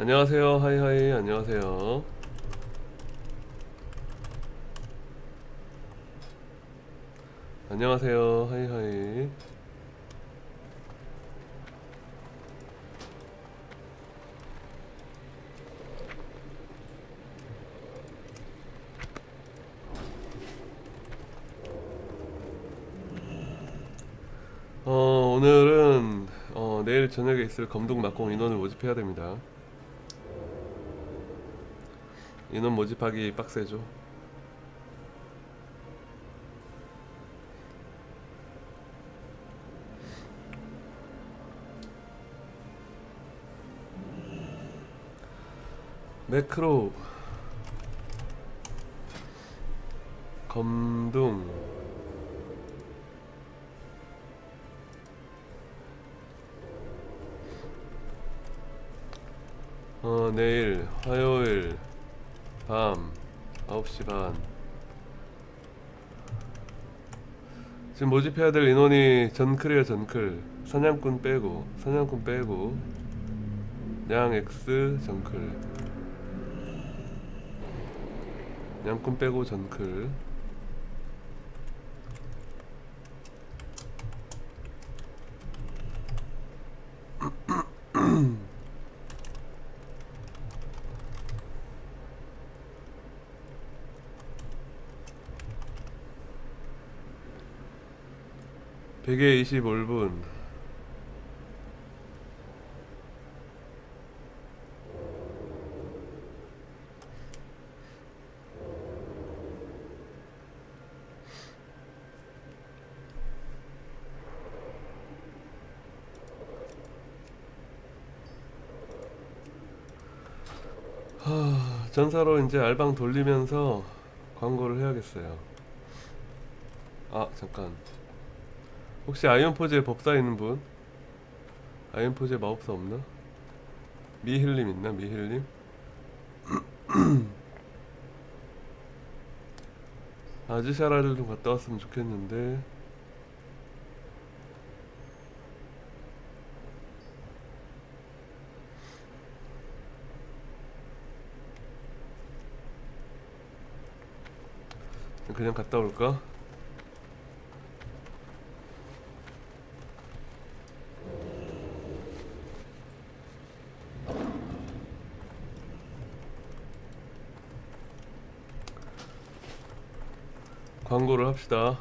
안녕하세요. 하이하이. 안녕하세요. 안녕하세요. 하이하이. 어, 오늘은 어, 내일 저녁에 있을 검둥 낙공 인원을 모집해야 됩니다. 인원 모집하기 빡세죠. 매크로. 검둥. 어 내일 화요일 밤 9시 반. 지금 모집해야 될 인원이 전클이에요 전클. 사냥꾼 빼고 사냥꾼 빼고. 양 X 전클. 양꾼 빼고 전클 베개 25분 하, 전사로 이제 알방 돌리면서 광고를 해야겠어요. 아 잠깐 혹시 아이언 포즈에 법사 있는 분? 아이언 포즈에 마법사 없나? 미힐님 있나? 미힐님? 아즈샤라를 좀 갔다 왔으면 좋겠는데 그냥 갔다 올까? 합시다.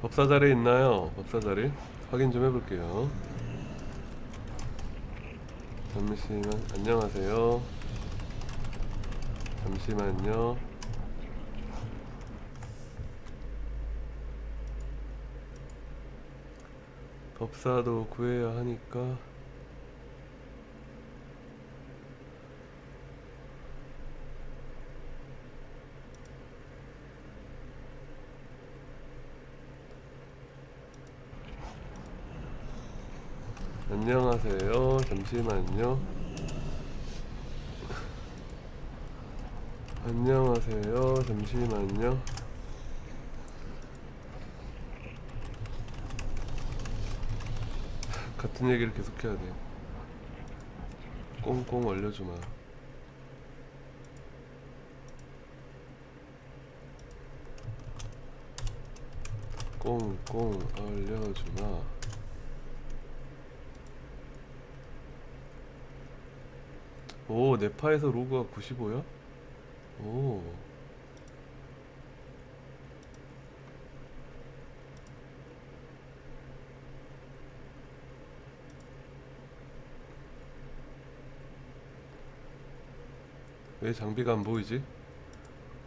법사 자리 있나요? 법사 자리 확인 좀 해볼게요. 잠시만 안녕하세요. 잠시만요. 법사도 구해야 하니까 안녕하세요. 잠시만요. 안녕하세요. 잠시만요. 같은 얘기를 계속해야 돼. 꽁꽁 얼려주마. 꽁꽁 얼려주마. 오, 네파에서 로그가 95야? 오. 왜 장비가 안 보이지?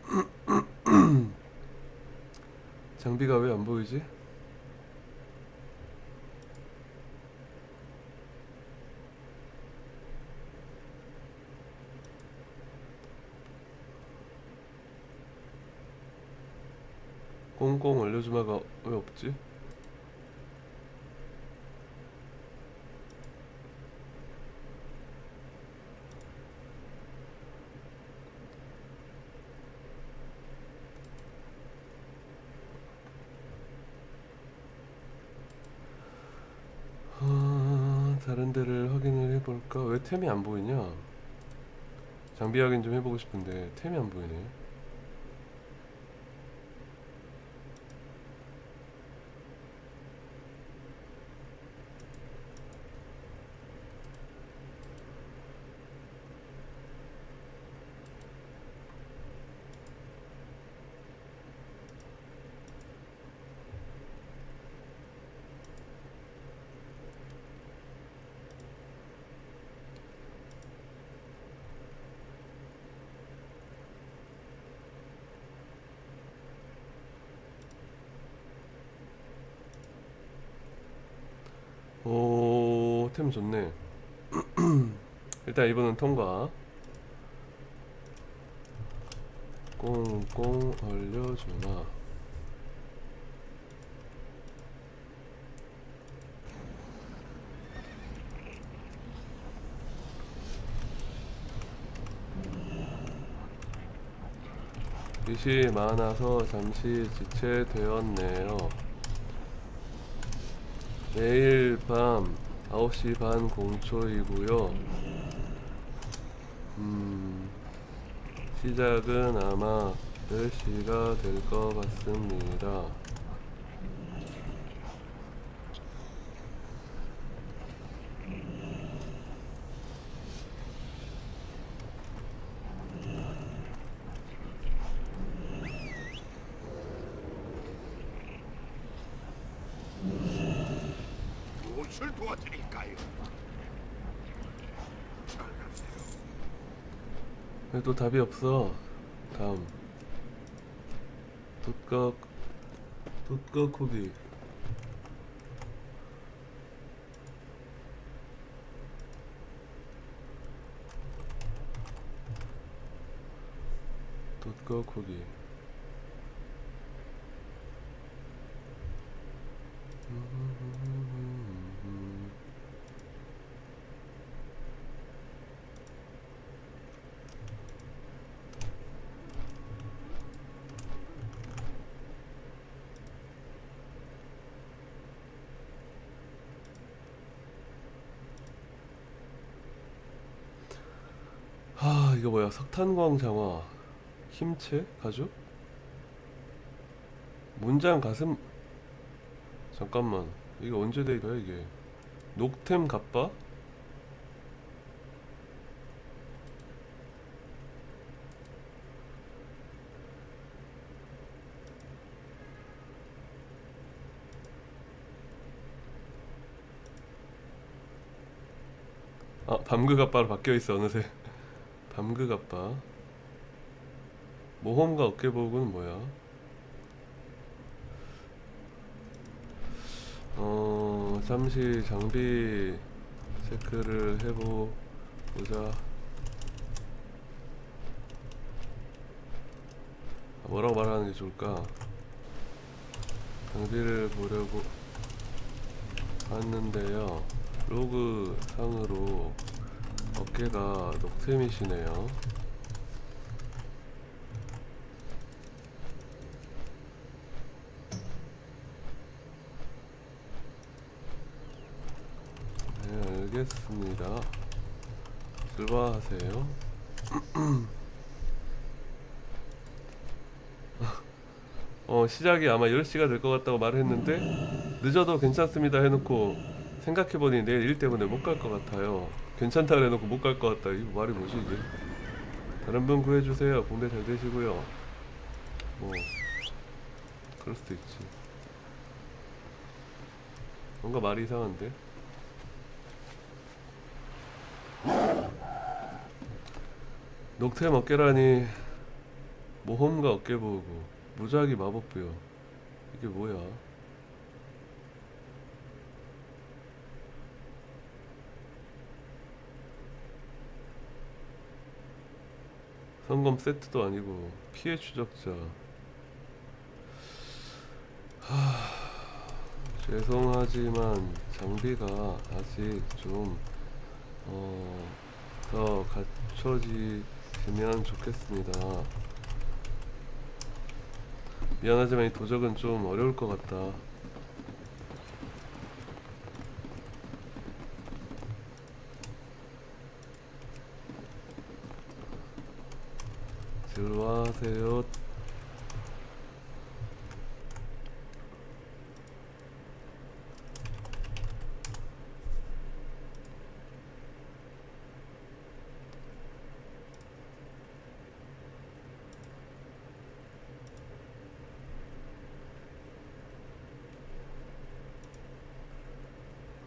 장비가 왜 안 보이지? 꽁꽁 얼려주마가 왜 없지? 아, 다른 데를 확인을 해볼까? 왜 템이 안 보이냐? 장비 확인 좀 해보고 싶은데 템이 안 보이네. 오, 템 좋네. 일단 이번은 통과. 꽁꽁 얼려주마. 빛이 많아서 잠시 지체되었네요. 내일 밤 9시 반 공초이고요. 음, 시작은 아마 10시가 될 것 같습니다. 무엇을 도와드릴까요? 잘 가세요. 왜또 답이 없어? 다음. 뚜꺽, 뚜꺽 코비. 뚜꺽 코비. 아 이거 뭐야? 석탄광 장화. 힘체 가죽? 문장 가슴. 잠깐만. 이게 언제 돼 있어요 이게? 녹템 갑바? 아 밤그 갑바로 바뀌어 있어 어느새 밤그 갑바 모험가 어깨보고는 뭐야? 어 잠시 장비 체크를 해보자. 아, 뭐라고 말하는 게 좋을까? 장비를 보려고 봤는데요. 로그 상으로 어깨가 녹템이시네요 네, 알겠습니다. 출발하세요. 어, 시작이 아마 10시가 될 것 같다고 말을 했는데, 늦어도 괜찮습니다 해놓고, 생각해보니 내일 일 때문에 못 갈 것 같아요. 괜찮다 그래놓고 못 갈 것 같다. 이거 말이 뭐지, 이게? 다른 분 구해주세요. 공대 잘 되시고요. 뭐, 그럴 수도 있지. 뭔가 말이 이상한데? 녹템 어깨라니 모험가 어깨 보고 무작위 마법부여 이게 뭐야 성검 세트도 아니고 피해 추적자 하... 죄송하지만 장비가 아직 좀 어... 더 갖춰지면 좋겠습니다. 미안하지만 이 도적은 좀 어려울 것 같다. 들어와세요.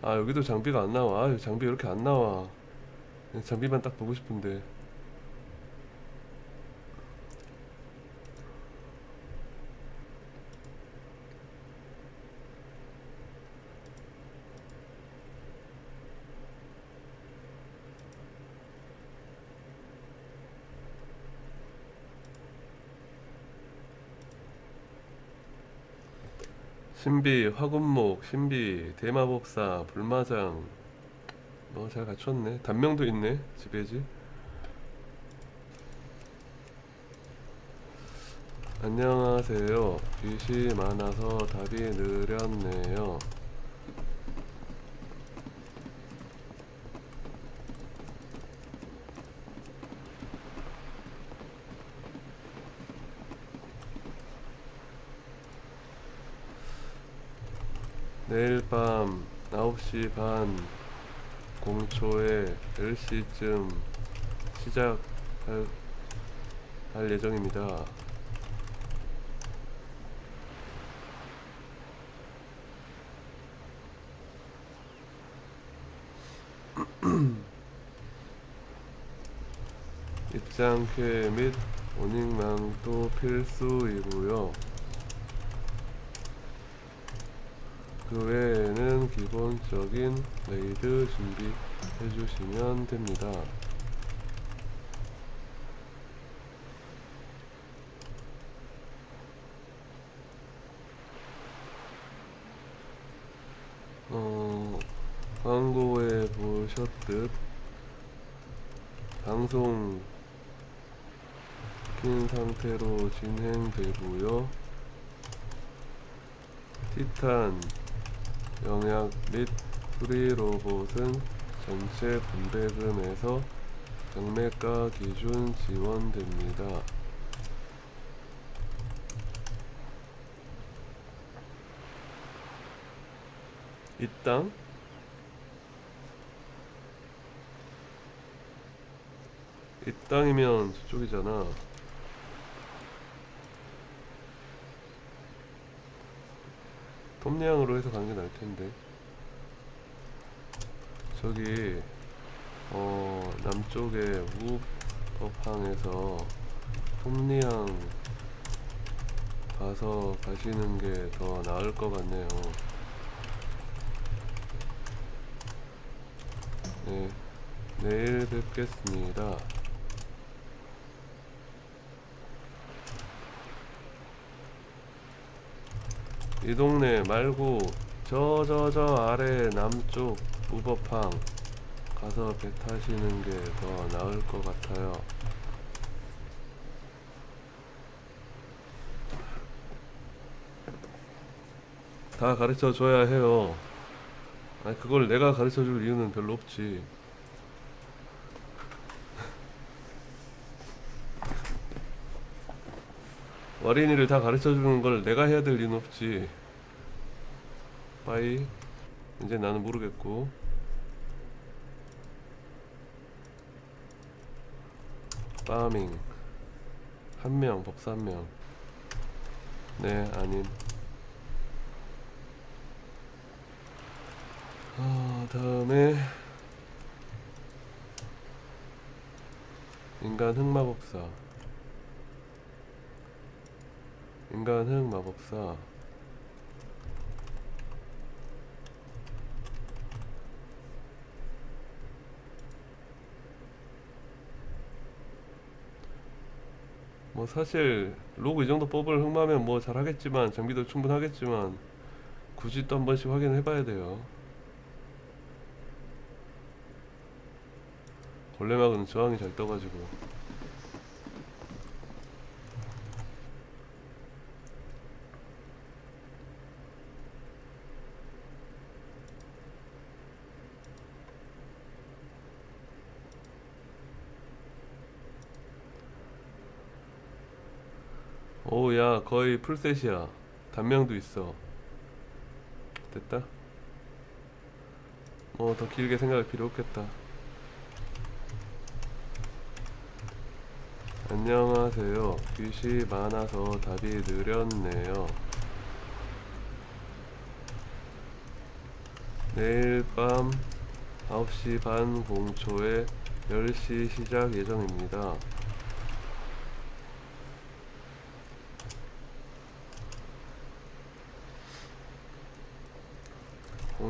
아 여기도 장비가 안 나와. 아 장비 왜 이렇게 안 나와. 장비만 딱 보고 싶은데. 신비, 화군목, 신비, 대마법사, 불마장. 어잘 갖췄네. 단명도 있네 지배지. 안녕하세요. 빛이 많아서 답이 느렸네요 내일 밤 9시 반 공초에 10시쯤 시작할 할 예정입니다. 입장회 및 오닝망도 필수이고요. 그 외에는 기본적인 레이드 준비해 주시면 됩니다. 어, 광고에 보셨듯 방송 킨 상태로 진행되고요. 티탄 영약 및 프리 로봇은 전체 분배금에서 경매가 기준 지원됩니다. 이 땅? 이 땅이면 저쪽이잖아. 톱니앙으로 해서 가는 게 나을 텐데. 저기 어 남쪽에 우업항에서 톱니앙 가서 가시는 게 더 나을 것 같네요. 네, 내일 뵙겠습니다. 이 동네 말고 저 저 저 아래 남쪽 우버팡 가서 배 타시는 게 더 나을 것 같아요. 다 가르쳐 줘야 해요. 아니 그걸 내가 가르쳐 줄 이유는 별로 없지. 어린이를 다 가르쳐 주는 걸 내가 해야 될 이유는 없지. 빠이. 이제 나는 모르겠고. 파밍. 한 명, 법사 한 명. 네, 아님. 어, 다음에 인간 흑마법사 인간 흑마법사 뭐 사실 로그 이 정도 뽑을 흑마면 뭐 잘하겠지만 장비도 충분하겠지만 굳이 또 한 번씩 확인을 해봐야 돼요. 걸레막은 저항이 잘 떠가지고 오우 야 거의 풀셋이야. 단명도 있어. 됐다. 뭐 더 길게 생각할 필요 없겠다. 안녕하세요. 귀시 많아서 답이 느렸네요. 내일 밤 9시 반 공초에 10시 시작 예정입니다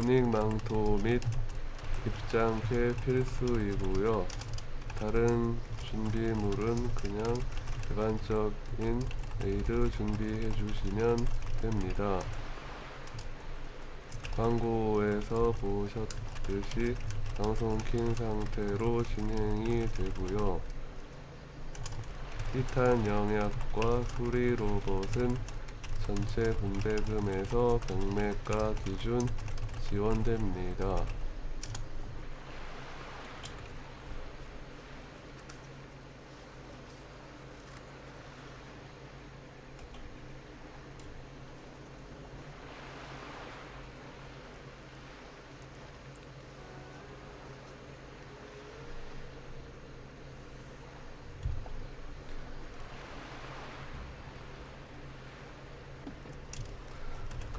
오닉망토 및 입장券필수이고요. 다른 준비물은 그냥 일반적인 에이드 준비해 주시면 됩니다. 광고에서 보셨듯이 방송 킨 상태로 진행이 되고요. 티탄 영약과 수리 로봇은 전체 분배금에서 경매가 기준 지원됩니다.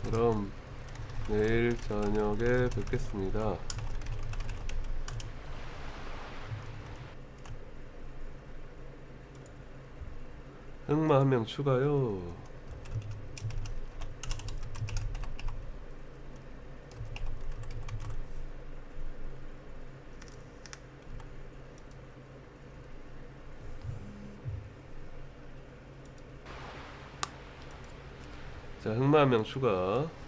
그럼 내일 저녁에 뵙겠습니다. 흑마 한 명 추가요. 자, 흑마 한 명 추가.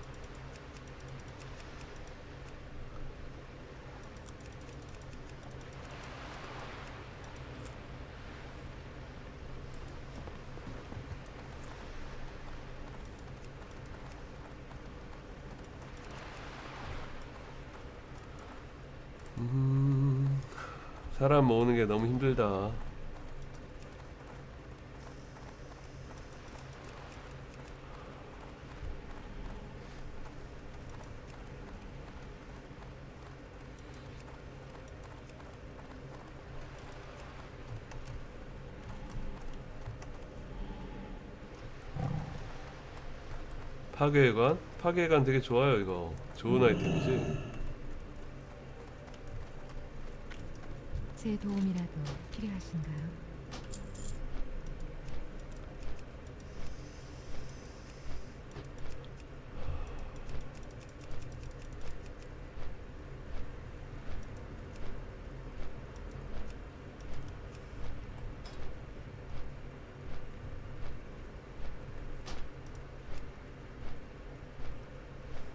모으는 게 너무 힘들다. 파괴관? 파괴관 되게 좋아요 이거 좋은 아이템이지 제 도움이라도 필요하신가요?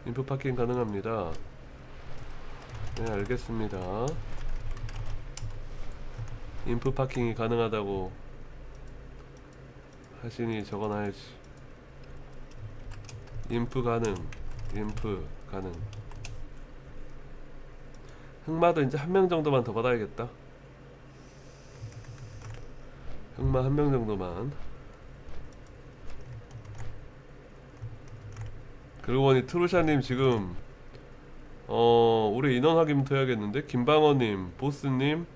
인프 파킹 가능합니다 네 알겠습니다 인프 파킹이 가능하다고 하시니 적어놔야지. 인프 가능 인프 가능. 흑마도 이제 한 명 정도만 더 받아야겠다. 흑마 한 명 정도만. 그러고 보니 트루샤님 지금 어 올해 인원 확인부터 해야겠는데? 김방어님, 보스님,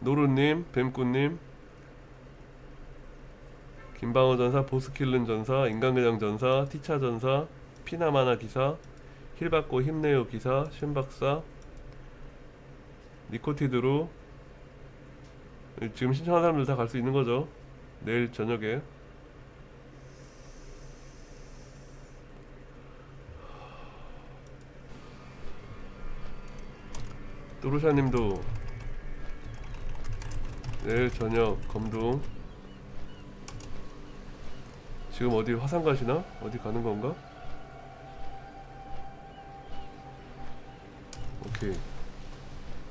노루님, 뱀꾸님, 김방어 전사, 보스킬른 전사, 인간그냥 전사, 티차 전사, 피나마나 기사, 힐받고 힘내요 기사, 신박사, 니코티드루, 지금 신청한 사람들 다 갈 수 있는 거죠? 내일 저녁에. 뚜루샤님도 내일 저녁 검둥 지금 어디 화산 가시나? 어디 가는 건가? 오케이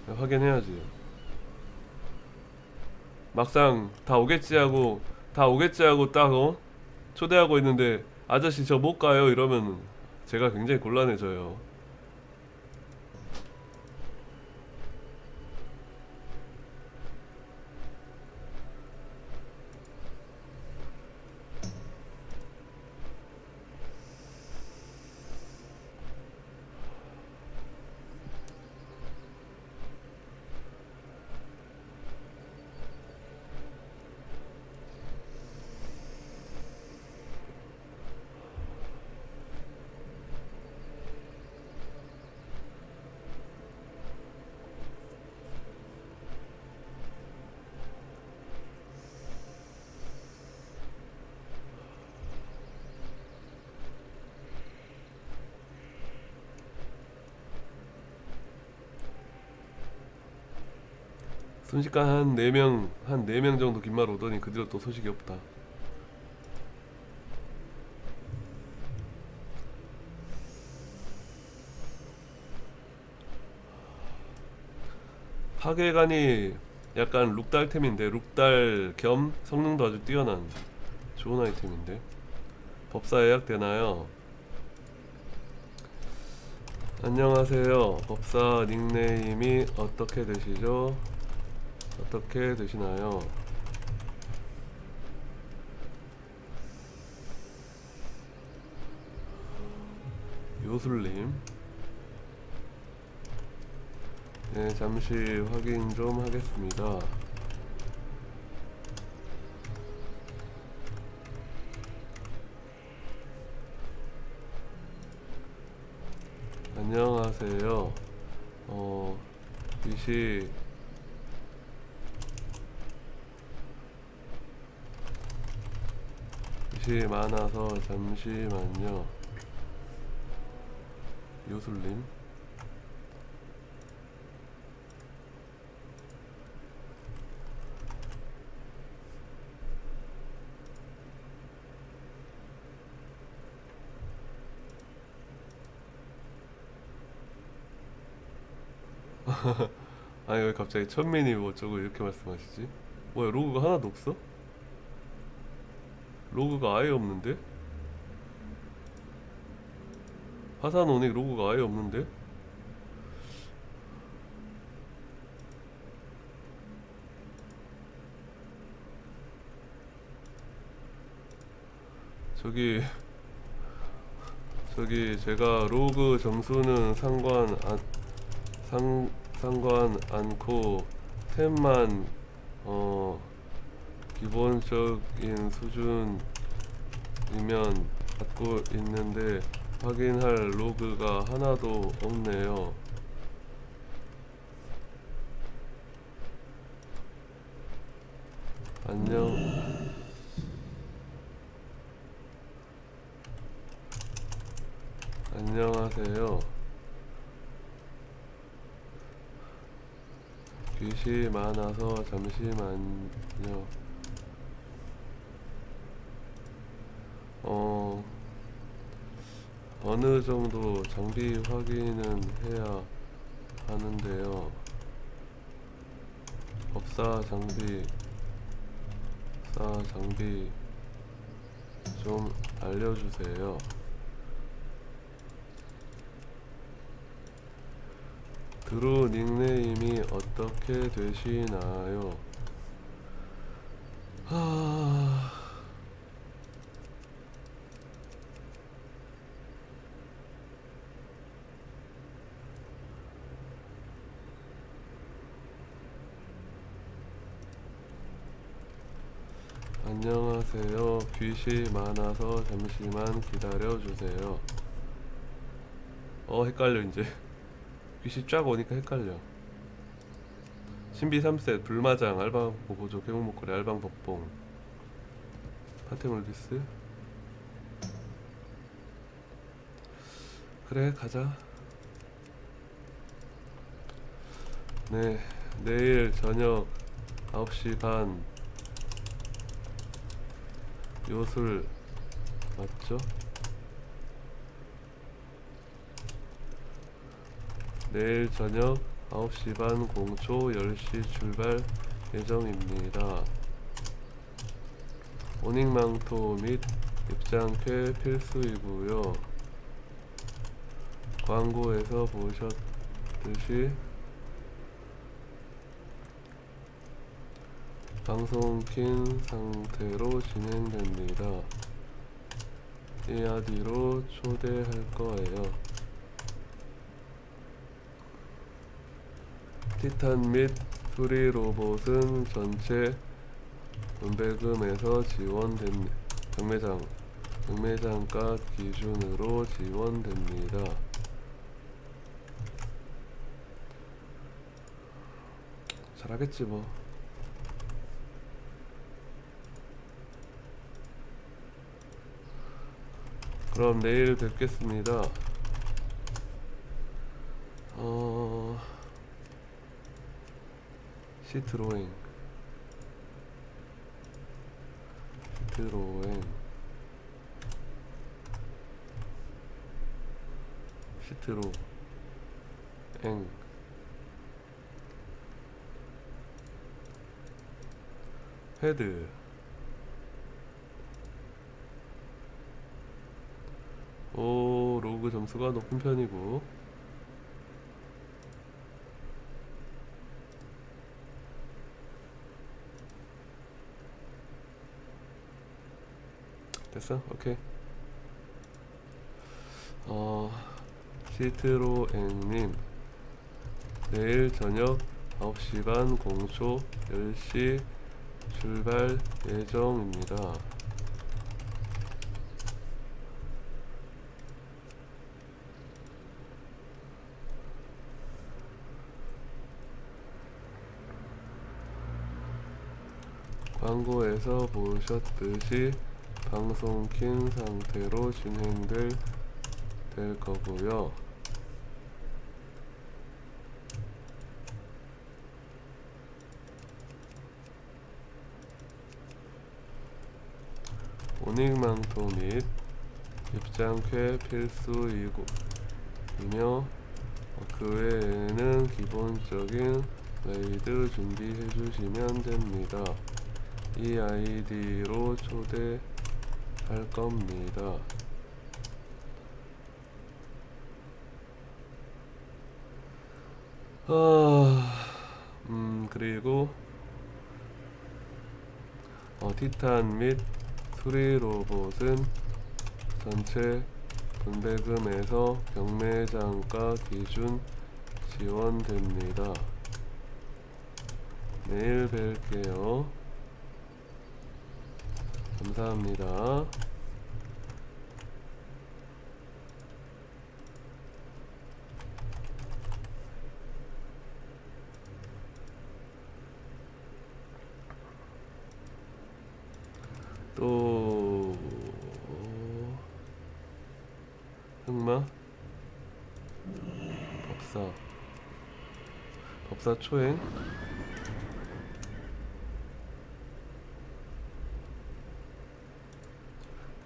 확인해야지 막상 다 오겠지 하고 다 오겠지 하고 딱 어? 초대하고 있는데 아저씨 저 못 가요 이러면 제가 굉장히 곤란해져요 순식간 한 4명 한 4명 정도 긴말 오더니 그 뒤로 또 소식이 없다 파괴간이 약간 룩달템인데 룩달 겸 성능도 아주 뛰어난 좋은 아이템인데 법사 예약되나요? 안녕하세요 법사 닉네임이 어떻게 되시죠? 어떻게 되시나요? 요술님. 네 잠시 확인 좀 하겠습니다. 안녕하세요. 어이 시 빛이 많아서 잠시만요. 요술님. 아니 왜 갑자기 천민이 뭐 어쩌고 이렇게 말씀하시지? 뭐야 로고가 하나도 없어? 로고가 아예 없는데? 화산 오닉 로고가 아예 없는데? 저기 저기 제가 로그 점수는 상관 안 상, 상관 않고 템만 어 기본적인 수준이면 갖고 있는데 확인할 로그가 하나도 없네요. 안녕. 안녕하세요. 빛이 많아서 잠시만요. 어, 어느 정도 장비 확인은 해야 하는데요. 법사 장비, 법사 장비 좀 알려주세요. 드루 닉네임이 어떻게 되시나요? 하... 안녕하세요. 빛이 많아서 잠시만 기다려 주세요. 어, 헷갈려 이제. 빛이 쫙 오니까 헷갈려. 신비 3셋 불마장 알방 보보조 개목 목걸이 알방 덕봉 파테몰기스 그래 가자 네 내일 저녁 9시 반 요술 맞죠? 내일 저녁 9시 반 공초 10시 출발 예정입니다. 오닉망토 및 입장쾌 필수이고요. 광고에서 보셨듯이 방송 킨 상태로 진행됩니다. ARD로 초대할 거예요. 티탄 및 프리 로봇은 전체 은배금에서 지원됩니다. 경매장 경매장가 기준으로 지원됩니다. 잘하겠지 뭐. 그럼 내일 뵙겠습니다. 어... 시트로잉. 시트로잉. 시트로 엥. 헤드 오 로그 점수가 높은 편이고 됐어? 오케이. 어, 시트로앵님, 내일 저녁 9시 반 공초 10시 출발 예정입니다. 광고에서 보셨듯이 방송 킨 상태로 진행될 될 거고요. 오닉망토 및 입장쾌 필수이고 이며 그 외에는 기본적인 레이드 준비해 주시면 됩니다. 이 아이디로 초대할 겁니다. 아, 음 그리고 어, 티탄 및 수리 로봇은 전체 분배금에서 경매장가 기준 지원됩니다. 내일 뵐게요. 감사합니다. 또 흑마? 법사. 법사 초행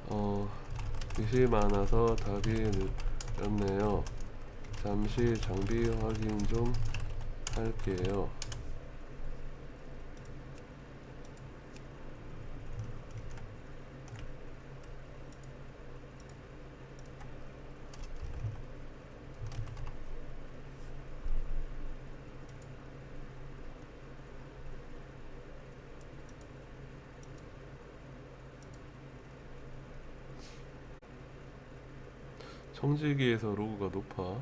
어 글이 많아서 답이 늦었네요. 잠시 장비 확인 좀 할게요 청지기에서 로그가 높아